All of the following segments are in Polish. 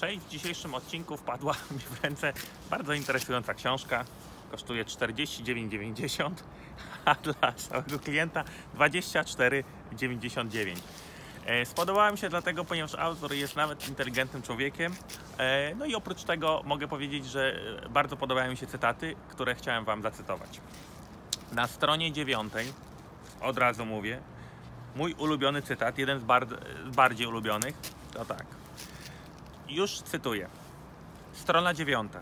W dzisiejszym odcinku wpadła mi w ręce bardzo interesująca książka. Kosztuje 49,90, a dla całego klienta 24,99. E, Spodobała mi się dlatego, ponieważ autor jest nawet inteligentnym człowiekiem. E, No i oprócz tego mogę powiedzieć, że e, bardzo podobają mi się cytaty, które chciałem Wam zacytować. Na stronie dziewiątej, od razu mówię, mój ulubiony cytat, jeden z, bar- z bardziej ulubionych, to tak. Już cytuję. Strona dziewiąta.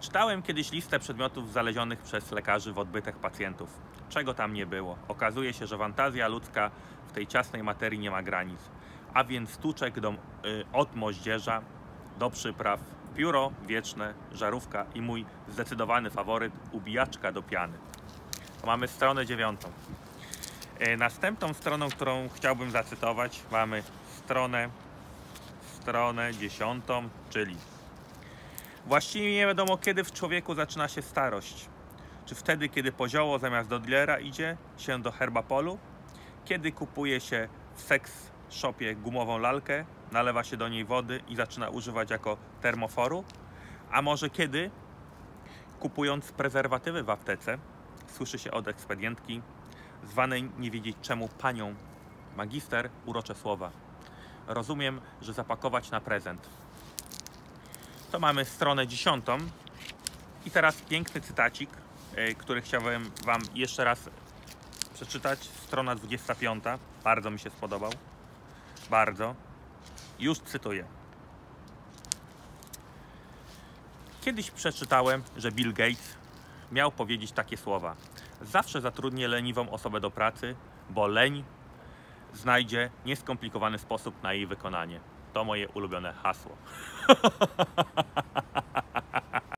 Czytałem kiedyś listę przedmiotów znalezionych przez lekarzy w odbytach pacjentów. Czego tam nie było? Okazuje się, że fantazja ludzka w tej ciasnej materii nie ma granic. A więc tuczek do, y, od moździerza do przypraw, pióro wieczne, żarówka i mój zdecydowany faworyt, ubijaczka do piany. Mamy stronę dziewiątą. E, Następną stroną, którą chciałbym zacytować, mamy stronę, stronę dziesiątą, czyli właściwie nie wiadomo, kiedy w człowieku zaczyna się starość. Czy wtedy, kiedy pozioło zamiast do dealera idzie się do herbapolu? Kiedy kupuje się w seks shopie gumową lalkę, nalewa się do niej wody i zaczyna używać jako termoforu? A może kiedy, kupując prezerwatywy w aptece, słyszy się od ekspedientki zwanej nie wiedzieć czemu panią magister urocze słowa. Rozumiem, że zapakować na prezent. To mamy stronę dziesiątą. I teraz piękny cytacik, e, który chciałbym Wam jeszcze raz przeczytać. Strona 25. Bardzo mi się spodobał. Bardzo. Już cytuję. Kiedyś przeczytałem, że Bill Gates miał powiedzieć takie słowa. Zawsze zatrudnię leniwą osobę do pracy, bo leń znajdzie nieskomplikowany sposób na jej wykonanie. To moje ulubione hasło.